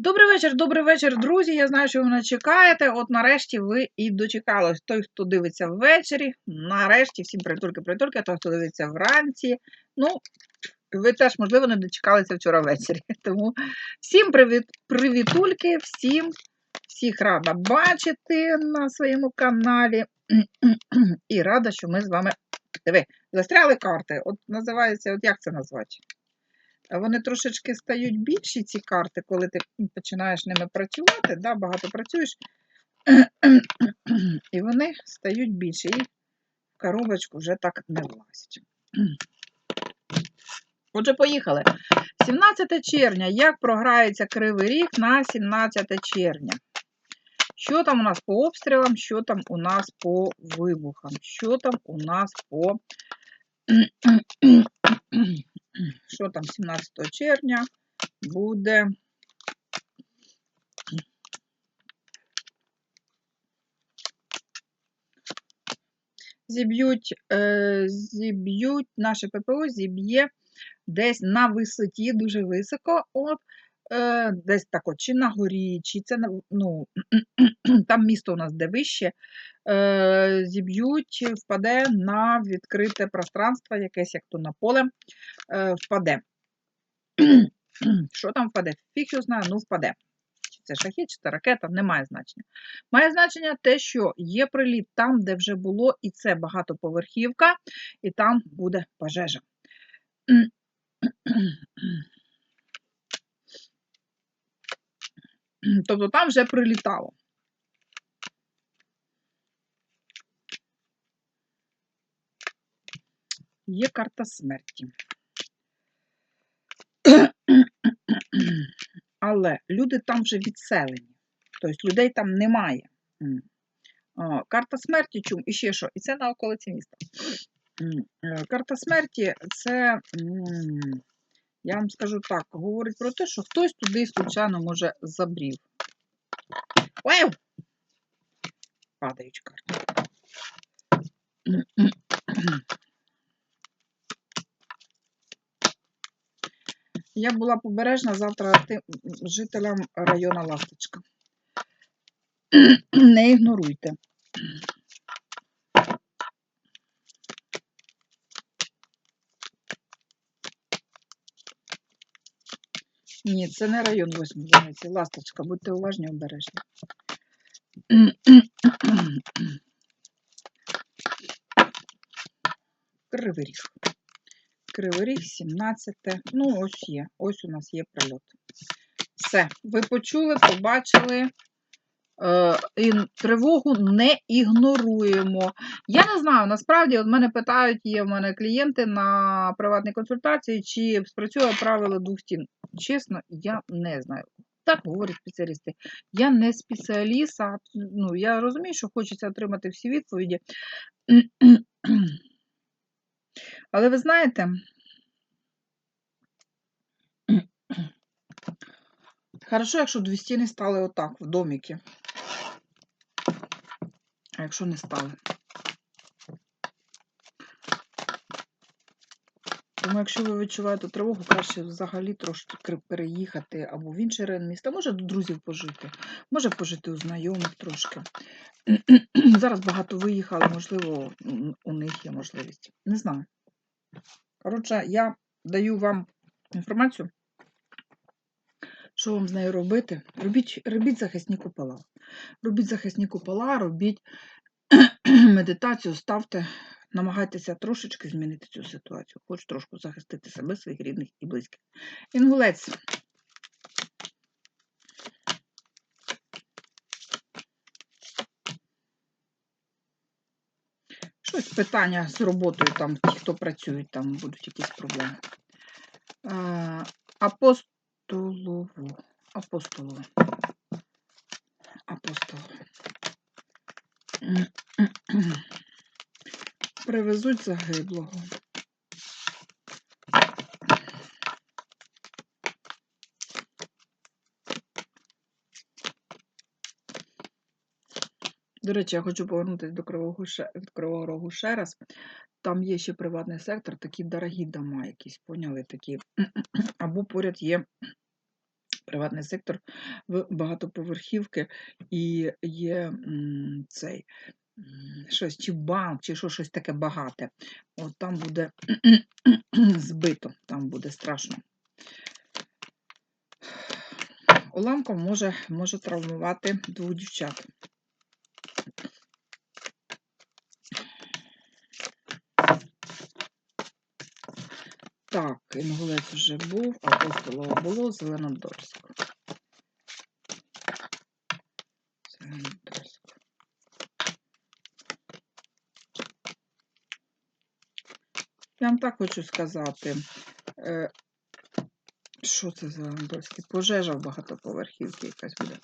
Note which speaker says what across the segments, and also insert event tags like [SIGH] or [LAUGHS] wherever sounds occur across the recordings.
Speaker 1: Добрий вечір, добрий вечір, друзі. Я знаю, що ви мене чекаєте. От нарешті ви і дочекались. Той, хто дивиться ввечері, нарешті, всім притульки, притульки, той, хто дивиться вранці. Ну, ви теж, можливо, не дочекалися вчора ввечері. [LAUGHS] Тому всім привіт, привітульки, всім, всіх рада бачити на своєму каналі. [CLEARS THROAT] І рада, що ми з вами. Диви, застряли карти. От називається, от як це назвати? Вони трошечки стають більші, ці карти, коли ти починаєш ними працювати, да, багато працюєш, [CLEARS THROAT] і вони стають більші. І коробочку вже так не влазять. [CLEARS THROAT] Отже, поїхали. 17 червня. Як програється Кривий Ріг на 17 червня? Що там у нас по обстрілам, що там у нас по вибухам, що там у нас по що там 17 червня буде. Зіб'ють, е, зіб'ють, наше ППО зіб'є десь на висоті, дуже високо, от, е, десь от, чи на горі, чи це ну, [CLEARS THROAT] там місто у нас де вище, е, зіб'ють, впаде на відкрите пространство, якесь як то на поле, е, впаде. Що там впаде? Фіг його знає, ну впаде. Чи це шахет, чи це ракета, не має значення. Має значення те, що є приліт там, де вже було, і це багатоповерхівка, і там буде пожежа. [CLEARS THROAT] Тобто там вже прилітало. Є карта смерті. [CLEARS THROAT] Але люди там вже відселені. Тобто людей там немає. Карта смерті, чум, і ще що? І це на околиці міста. Е, Карта смерті це, я вам скажу так, говорить про те, що хтось туди случайно може забрів. Вау! Падають карти. Я була побережна завтра тим жителям району Ласточка. [CLEARS THROAT] Не ігноруйте. Ні, це не район 8 здається. Ласточка, будьте уважні, обережні. Кривий ріг. Кривий ріг, 17. Ну, ось є. Ось у нас є прильот. Все. Ви почули, побачили. Е, тривогу не ігноруємо. Я не знаю, насправді, от мене питають, є в мене клієнти на приватній консультації, чи спрацює правило двох стін. Чесно, я не знаю. Так говорять спеціалісти. Я не спеціаліст, а ну, я розумію, що хочеться отримати всі відповіді. Але ви знаєте, хорошо, якщо дві стіни стали отак в доміки. А якщо не стали? Тому, якщо ви відчуваєте тривогу, краще взагалі трошки переїхати або в інший район міста, може до друзів пожити, може пожити у знайомих трошки. [CLEARS THROAT] Зараз багато виїхали, можливо, у них є можливість. Не знаю. Коротше, я даю вам інформацію, що вам з нею робити. Робіть, робіть захисні купола. Робіть захисні купола, робіть [CLEARS THROAT] медитацію, ставте, намагайтеся трошечки змінити цю ситуацію. Хоч трошки захистити себе, своїх рідних і близьких. Інгулець. Щось питання з роботою, там, ті, хто працюють, там будуть якісь проблеми. Е, апостолову. Апостолову. Апостолову. [CLEARS THROAT] Привезуть загиблого. До речі, я хочу повернутися до Кривого, Кривого Рогу ще раз. Там є ще приватний сектор, такі дорогі дома якісь, поняли? Такі. [CLEARS THROAT] Або поряд є приватний сектор в багатоповерхівки і є цей щось, чи банк, чи що, щось таке багате. От там буде [CLEARS THROAT] збито, там буде страшно. Уламком може, може травмувати двох дівчат. Так, інгулець вже був, апостолово було, Зеленодольськ. Зеленодольськ. Я вам так хочу сказати. е, Що це Зеленодольський? Пожежа в багатоповерхівці якась буде.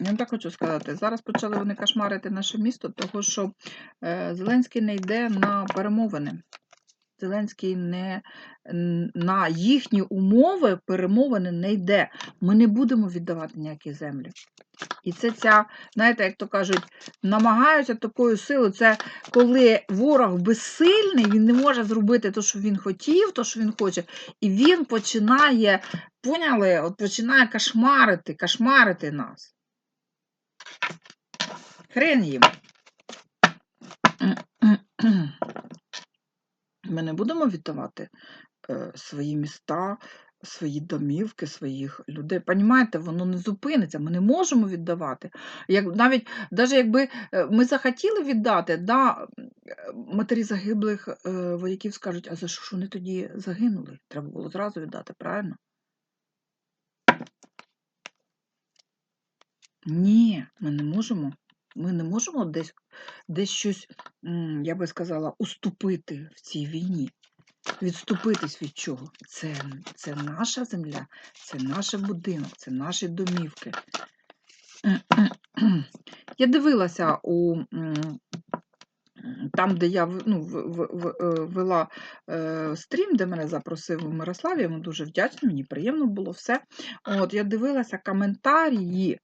Speaker 1: Я вам так хочу сказати, зараз почали вони кошмарити наше місто, того що е, Зеленський не йде на перемовини. Зеленський не на їхні умови перемовини не йде. Ми не будемо віддавати ніякі землі. І це ця, знаєте, як то кажуть, намагаються такою силою. Це коли ворог безсильний, він не може зробити те, що він хотів, те, що він хоче, і він починає, поняли, от починає кошмарити, кошмарити нас. Хрен їм. Ми не будемо віддавати е, свої міста, свої домівки, своїх людей. Понімаєте, воно не зупиниться, ми не можемо віддавати. Як, навіть, навіть якби е, ми захотіли віддати, да, матері загиблих е, вояків скажуть, а за що ж вони тоді загинули? Треба було зразу віддати, правильно? Ні, ми не можемо. Ми не можемо десь, десь щось, я би сказала, уступити в цій війні. Відступитись від чого? Це, це наша земля, це наш будинок, це наші домівки. [CLEARS THROAT] Я дивилася у там, де я ну, е, вела е, стрім, де мене запросив Мирослав, я йому дуже вдячна, мені приємно було все. От, я дивилася коментарі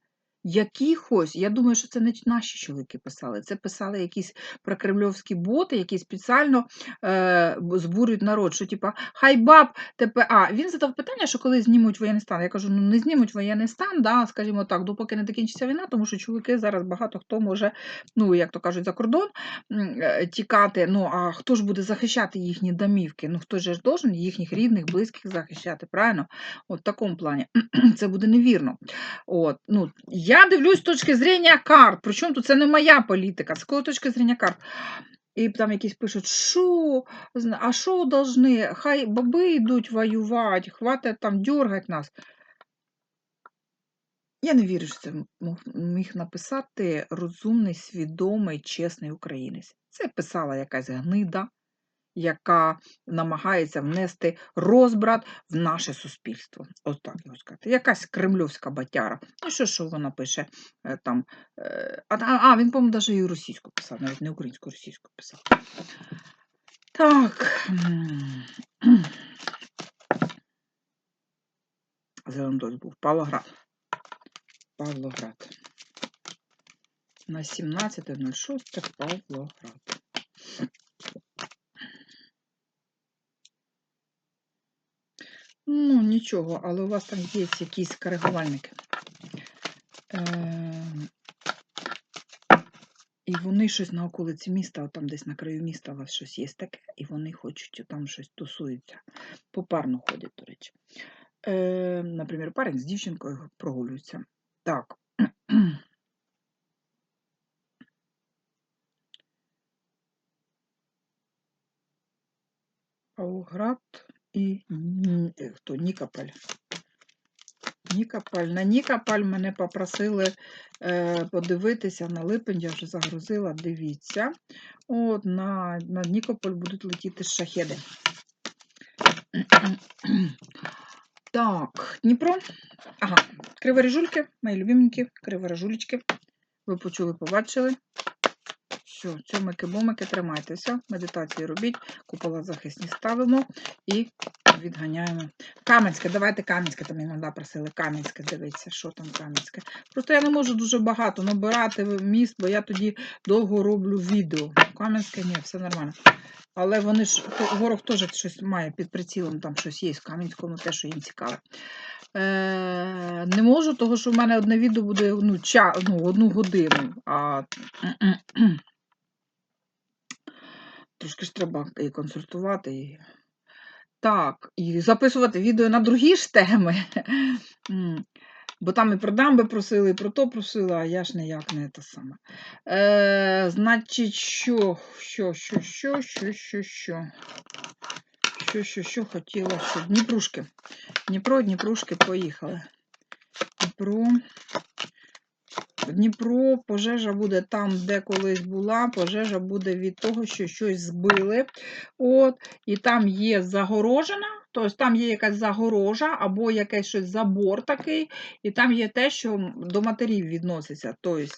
Speaker 1: якихось, я думаю, що це не наші чоловіки писали, це писали якісь прокремльовські боти, які спеціально е, збурюють народ, що типа, хай баб тепер. А, він задав питання, що коли знімуть воєнний стан. Я кажу, ну не знімуть воєнний стан, да, скажімо так, допоки не закінчиться війна, тому що чоловіки зараз багато хто може, ну, як то кажуть, за кордон е, тікати. Ну, а хто ж буде захищати їхні домівки? Ну, же ж должен їхніх рідних, близьких захищати, правильно? От в такому плані. [CLEARS THROAT] Це буде невірно. От, ну, я дивлюсь з точки зрення карт. Причому тут це не моя політика, з якої точки зрення карт. І там якісь пишуть, що, а що должны, хай баби йдуть воювати, хватить там дергать нас. Я не вірю, що це міг написати розумний, свідомий, чесний українець. Це писала якась гнида, яка намагається внести розбрат в наше суспільство. Ось так його сказати. Якась кремльовська батяра. Ну, що, що вона пише е, там. е, А, а, а, він, по-моєму, навіть і російську писав, навіть не українську, а російську писав. Так. м, Зелендоль був Павлоград. Павлоград. На 17.06 Павлоград. Ну, нічого, але у вас там є якісь коригувальники. Е, І вони щось на околиці міста, там десь на краю міста у вас щось є таке, і вони хочуть там щось тусуються. Попарно ходять, до речі. Е, Наприклад, парень з дівчинкою прогулюється. Так. Павлоград і е, хто? Нікополь. Нікополь. На Нікополь мене попросили е, подивитися на липень, я вже загрузила, дивіться. От на, на Нікополь будуть летіти шахеди. Так, Дніпро. Ага, криворіжульки, мої любименькі криворіжулечки. Ви почули, побачили. Все, цьомики-бомики, тримайтеся, медитації робіть, купола захисні ставимо і відганяємо. Кам'янське, давайте Кам'янське, там іноді просили Кам'янське, дивіться, що там Кам'янське. Просто я не можу дуже багато набирати міст, бо я тоді довго роблю відео. Кам'янське, ні, все нормально. Але вони ж, ворог теж щось має під прицілом, там щось є в Кам'янському, те, що їм цікаве. Е, не можу, тому що в мене одне відео буде ну, ча, ну, одну годину. А... Трошки ж треба і консультувати. І... Так, і записувати відео на другі ж теми. [LAUGHS] Бо там і про дамби просили, і про то просили, а я ж ніяк не те саме. Е, значить, що, що, що, що, що, що, що. Що, що, що хотіла, що. Дніпрушки. Дніпро, Дніпрушки, поїхали. Дніпро. Дніпро, пожежа буде там, де колись була. Пожежа буде від того, що щось збили. От, і там є загорожена, тобто там є якась загорожа або якийсь щось забор такий, і там є те, що до матерів відноситься. Тобто,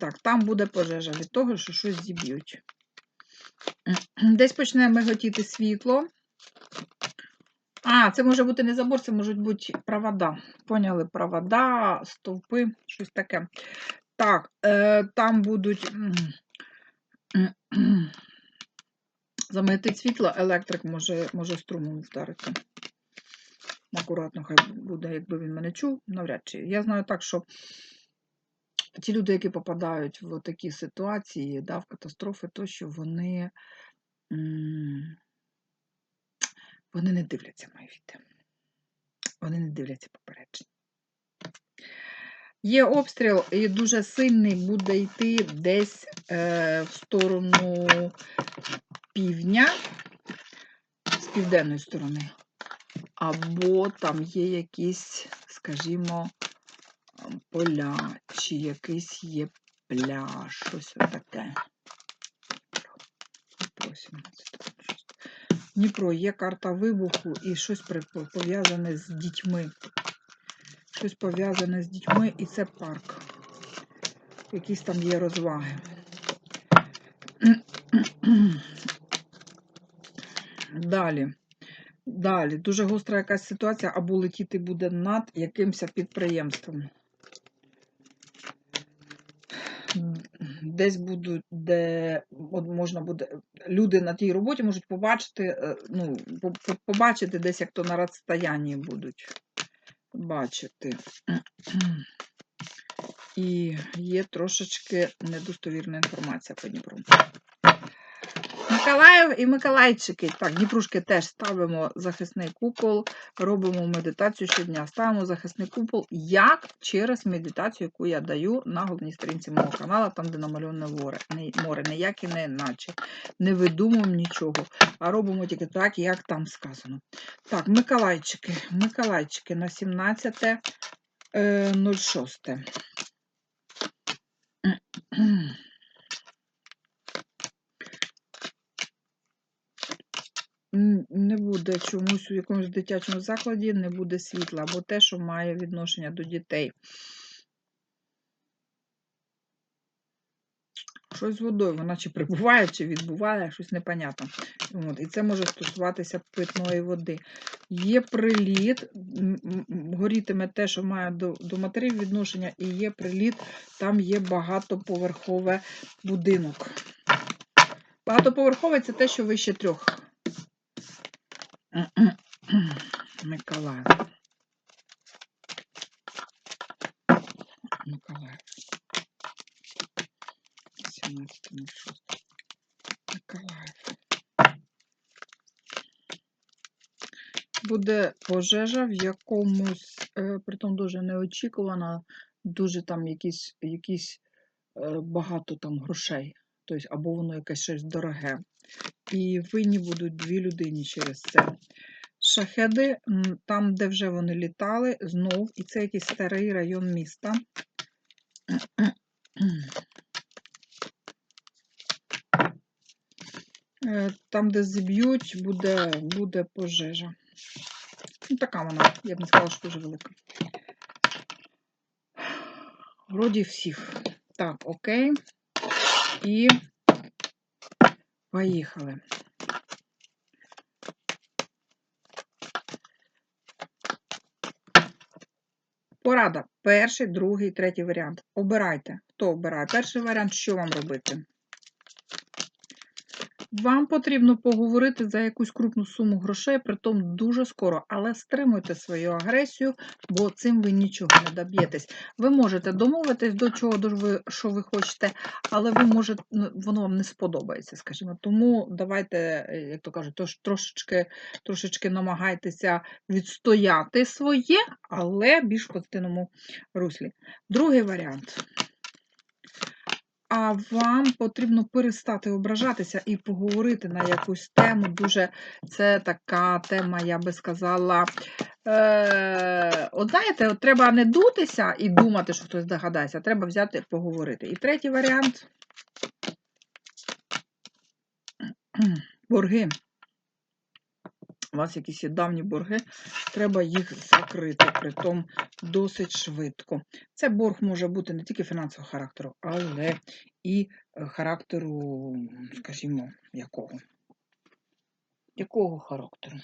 Speaker 1: так, там буде пожежа від того, що щось зіб'ють. Десь почне миготіти світло. А, це може бути не забор, це можуть бути провода. Поняли? Провода, стовпи, щось таке. Так, е, там будуть. Замиготить світло, електрик може, може струмом вдарити. Акуратно, хай буде, якби він мене чув, навряд чи. Я знаю так, що ті люди, які попадають в такі ситуації, да, в катастрофи, то що вони, вони не дивляться мої відео. Вони не дивляться попередження. Є обстріл, і дуже сильний буде йти десь е, в сторону півдня, з південної сторони. Або там є якісь, скажімо, поля, чи якийсь є пляж, щось таке. 17, Дніпро є карта вибуху і щось пов'язане з дітьми. Щось пов'язане з дітьми, і це парк. Якісь там є розваги. Далі. Далі. Дуже гостра якась ситуація, або летіти буде над якимось підприємством. Десь будуть, де можна буде. Люди на тій роботі можуть побачити, е, ну, по- по- побачити десь, як то на розстоянні будуть бачити. І є трошечки недостовірна інформація по Дніпру. Миколаїв і Миколайчики. Так, Дніпрушки теж ставимо захисний купол, робимо медитацію щодня. Ставимо захисний купол як через медитацію, яку я даю на головній сторінці мого каналу, там, де намальоване море. Море, ніяке не іначе. Не видумуємо нічого, а робимо тільки так, як там сказано. Так, Миколайчики. Миколайчики на 17 Не буде чомусь у якомусь дитячому закладі, не буде світла, або те, що має відношення до дітей. Щось з водою, вона чи прибуває, чи відбуває, щось непонятно. От, і це може стосуватися питної води. Є приліт, горітиме те, що має до, до матерів відношення, і є приліт, там є багатоповерхове будинок. Багатоповерхове це те, що вище трьох. Миколаїв. Миколаїв. 17.06. Миколаїв. Буде пожежа в якомусь, е, притом дуже неочікувана, дуже там якісь, якісь е, багато там грошей. Тобто, або воно якесь щось дороге. І винні будуть дві людині через це. Шахеди, там, де вже вони літали, знов, і це якийсь старий район міста. Е, Там, де зіб'ють, буде, буде пожежа. Ну, така вона, я б не сказала, що дуже велика. Вроді всіх. Так, окей. І Поїхали. Порада. Перший, другий, третій варіант. Обирайте. Хто обирає? Перший варіант, що вам робити? Вам потрібно поговорити за якусь крупну суму грошей, притом дуже скоро, але стримуйте свою агресію, бо цим ви нічого не доб'єтесь. Ви можете домовитись до чого до ви, що ви хочете, але ви можете, ну, воно вам не сподобається, скажімо. Тому давайте, е, як то кажуть, трошечки, трошечки намагайтеся відстояти своє, але більш в позитивному руслі. Другий варіант. А вам потрібно перестати ображатися і поговорити на якусь тему. Дуже це така тема, я би сказала. Е, от знаєте, от треба не дутися і думати, що хтось догадається, треба взяти поговорити. І третій варіант борги. У вас якісь є давні борги, треба їх закрити, притом досить швидко. Це борг може бути не тільки фінансового характеру, але і е, характеру, скажімо, якого? Якого характеру?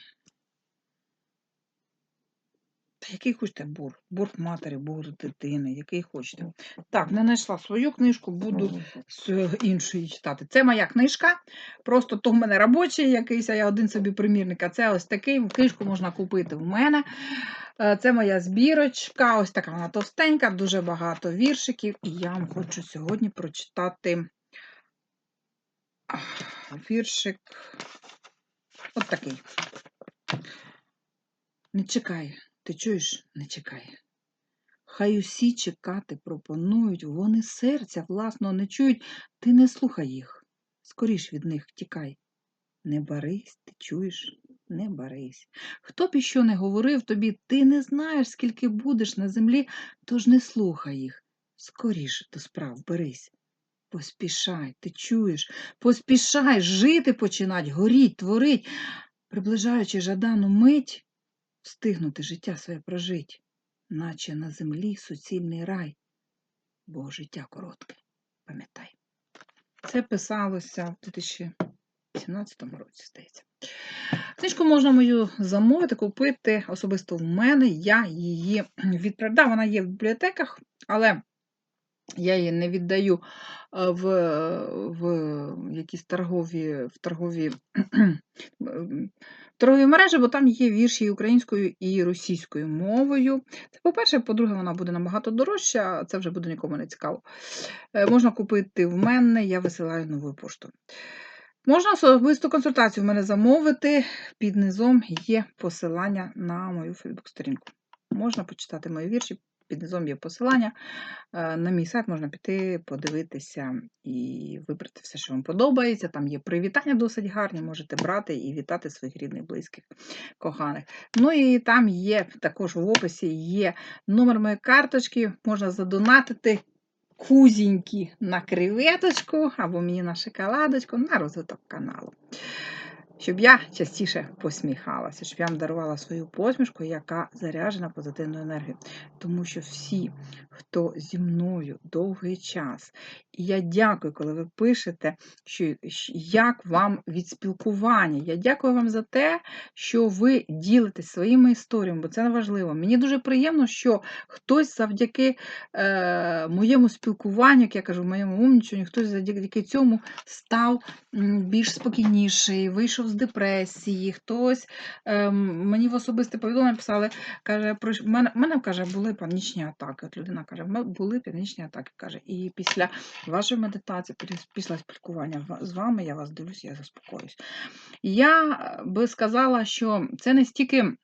Speaker 1: Та який хочете борг? Борг матері, борг дитини, який хочете. Так, не знайшла свою книжку, буду з іншої читати. Це моя книжка. Просто то в мене робочий якийсь, а я один собі примірник, а це ось такий. Книжку можна купити в мене. Е, Це моя збірочка, ось така вона товстенька, дуже багато віршиків. І я вам хочу сьогодні прочитати віршик. От такий. Не чекай, ти чуєш? Не чекай. Хай усі чекати пропонують, вони серця власного не чують, ти не слухай їх. Скоріш від них тікай. Не барись, ти чуєш, не барись. Хто б іщо не говорив тобі, ти не знаєш, скільки будеш на землі, тож не слухай їх. Скоріше до справ берись. Поспішай, ти чуєш, поспішай жити починать, горіть, творить, приближаючи жадану мить, встигнути життя своє прожить, наче на землі суцільний рай, бо життя коротке, пам'ятай. Це писалося в 2017 році, здається. Книжку можна мою замовити, купити особисто в мене. Я її відправляю. Вона є в бібліотеках, але я її не віддаю в, в якісь торгові, в торгові, м, торгові мережі, бо там є вірші і українською і російською мовою. Це по-перше, по-друге, вона буде набагато дорожча, це вже буде нікому не цікаво. Е, Можна купити в мене, я висилаю новою поштою. Можна особисту консультацію в мене замовити. Під низом є посилання на мою Фейсбук-сторінку. Можна почитати мої вірші, під низом є посилання. Е, На мій сайт можна піти, подивитися і вибрати все, що вам подобається. Там є привітання досить гарні, можете брати і вітати своїх рідних, близьких, коханих. Ну і там є також в описі є номер моєї карточки, можна задонатити кузінькі на креветочку або мені на шоколадочку на розвиток каналу. Щоб я частіше посміхалася, щоб я вам дарувала свою посмішку, яка заряджена позитивною енергією. Тому що всі, хто зі мною довгий час, я дякую, коли ви пишете, що як вам від спілкування. Я дякую вам за те, що ви ділитесь своїми історіями, бо це важливо. Мені дуже приємно, що хтось завдяки е, моєму спілкуванню, як я кажу, моєму умнічанню, хтось завдяки цьому став більш спокійніший, вийшов з депресії, хтось ем, мені в особисте повідомлення писали, каже, про мене, мене каже, були панічні атаки. От людина каже, «В були панічні атаки. каже, І після вашої медитації, після спілкування з вами, я вас дивлюся, я заспокоюсь. Я би сказала, що це не стільки.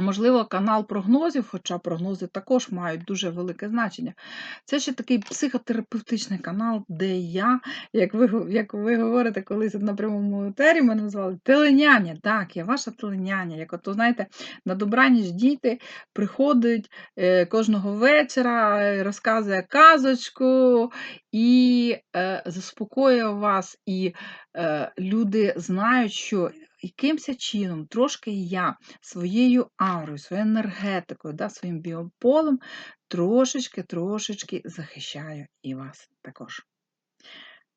Speaker 1: Можливо, канал прогнозів, хоча прогнози також мають дуже велике значення. Це ще такий психотерапевтичний канал, де я, як ви, як ви говорите колись на прямому етері, мене назвали теленяня. Так, я ваша теленяня. Як ото, знаєте, на добраніч діти приходить е, кожного вечора, е, розказує казочку і е, заспокоює вас. І е, люди знають, що якимось чином трошки я своєю аурою, своєю енергетикою, да, своїм біополем трошечки-трошечки захищаю і вас також.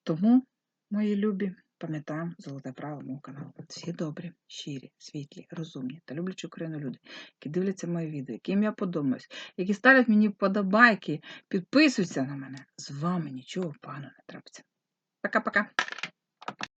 Speaker 1: Тому, мої любі, пам'ятаємо золоте правило мого каналу. Всі добрі, щирі, світлі, розумні та люблячі Україну люди, які дивляться мої відео, яким я подобаюсь, які ставлять мені вподобайки, підписуються на мене. З вами нічого поганого не трапиться. Пока-пока.